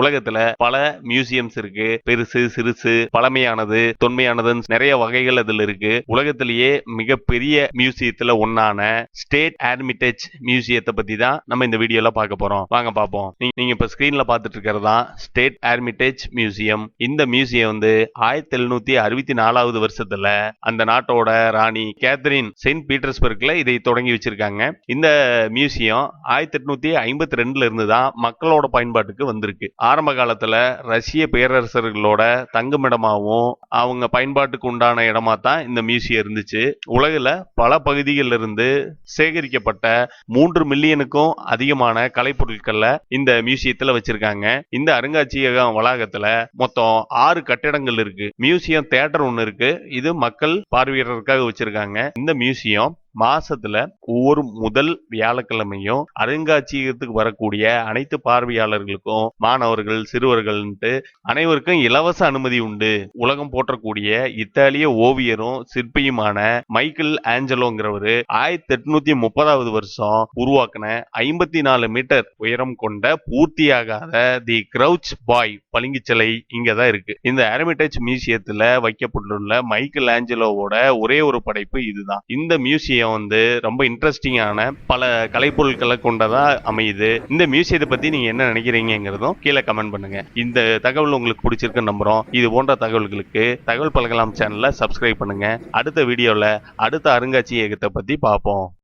உலகத்துல பல மியூசியம்ஸ் இருக்கு. பெருசு சிறுசு பழமையானது தொன்மையானதுன்னு நிறைய வகைகள் அதுல இருக்கு. உலகத்திலேயே மிகப்பெரிய மியூசியத்துல ஒன்னான ஸ்டேட் ஆர்மிட்டேஜ் மியூசியத்தை பத்தி தான் நம்ம இந்த வீடியோல பார்க்க போறோம். வாங்க பார்ப்போம். நீங்க இப்ப ஸ்கிரீன்ல பார்த்துட்டு இருக்கிறதா ஸ்டேட் ஆர்மிட்டேஜ் மியூசியம் இந்த மியூசியம் வந்து ஆயிரத்தி எழுநூத்தி அறுபத்தி நாலாவது வருஷத்துல அந்த நாட்டோட ராணி கேத்தரின் செயின்ட் பீட்டர்ஸ்பர்க்ல இதை தொடங்கி வச்சிருக்காங்க. இந்த மியூசியம் ஆயிரத்தி எட்நூத்தி ஐம்பத்தி ரெண்டுல இருந்து தான் மக்களோட பயன்பாட்டுக்கு வந்திருக்கு. ஆரம்ப காலத்தில் ரஷ்ய பேரரசர்களோட தங்குமிடமாகவும் அவங்க பயன்பாட்டுக்கு உண்டான இடமா தான் இந்த மியூசியம் இருந்துச்சு. உலகில் பல பகுதிகளில் இருந்து சேகரிக்கப்பட்ட மூன்று மில்லியனுக்கும் அதிகமான கலைப்பொருட்களை இந்த மியூசியத்தில் வச்சிருக்காங்க. இந்த அருங்காட்சியகம் வளாகத்தில் மொத்தம் ஆறு கட்டிடங்கள் இருக்கு. மியூசியம் தேட்டர் ஒன்று இருக்கு. இது மக்கள் பார்வையிடறதுக்காக வச்சிருக்காங்க. இந்த மியூசியம் மாசத்துல ஒவ்வொரு முதல் வியாழக்கிழமையும் அருங்காட்சியகத்துக்கு வரக்கூடிய அனைத்து பார்வையாளர்களுக்கும் மாணவர்கள் சிறுவர்கள்ன்ட்டு அனைவருக்கும் இலவச அனுமதி உண்டு. உலகம் போற்றக்கூடிய இத்தாலிய ஓவியரும் சிற்பியுமான மைக்கேல் ஆஞ்சலோங்கிறவரு ஆயிரத்தி எட்நூத்தி முப்பதாவது வருஷம் உருவாக்கின ஐம்பத்தி நாலு மீட்டர் உயரம் கொண்ட பூர்த்தியாகாத தி கிரவுச் பாய் பளிங்கு சிலை இங்கதான் இருக்கு. இந்த அரமிட்டேஜ் மியூசியத்துல வைக்கப்பட்டுள்ள மைக்கேல் ஆஞ்சலோவோட ஒரே ஒரு படைப்பு இதுதான். இந்த மியூசியம் வந்து ரொம்ப இன்ட்ரெஸ்டிங்கான பல கலைப்பொருட்களை கொண்டதா அமையுது. இந்த மியூசியத்தை பத்தி நீங்க என்ன நினைக்கிறீங்கிறதும் கீழே கமெண்ட் பண்ணுங்க. இந்த தகவல் உங்களுக்கு பிடிச்சிருக்குன்னு நம்புறோம். இது போன்ற தகவல்களுக்கு தகவல் பழகலாம் சேனலை சப்ஸ்கிரைப் பண்ணுங்க. அடுத்த வீடியோல அடுத்த அருங்காட்சியகத்தை பத்தி பார்ப்போம்.